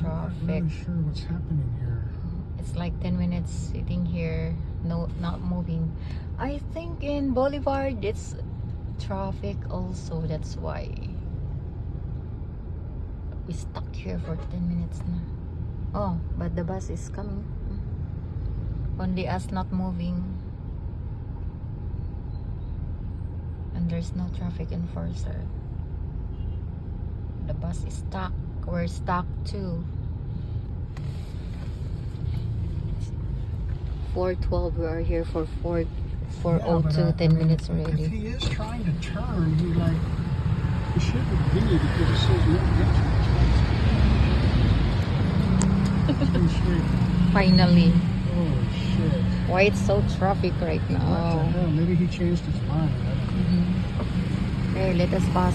traffic. I'm not sure what's happening here. It's like 10 minutes sitting here, no, not moving. I think in Boulevard it's traffic also. That's why we stuck here for 10 minutes now. Oh, but the bus is coming. Only us not moving. And there's no traffic enforcer. The bus is stuck. We're stuck too. 412 we are here for 4 Yeah, but 402 I- I 10 mean, minutes If already he is trying to turn, he like, he shouldn't be because it says no entrance. It's been straight. finally Oh shit. why it's so traffic right What the now hell? Maybe he changed his mind. Know. Mhm. okay let us pass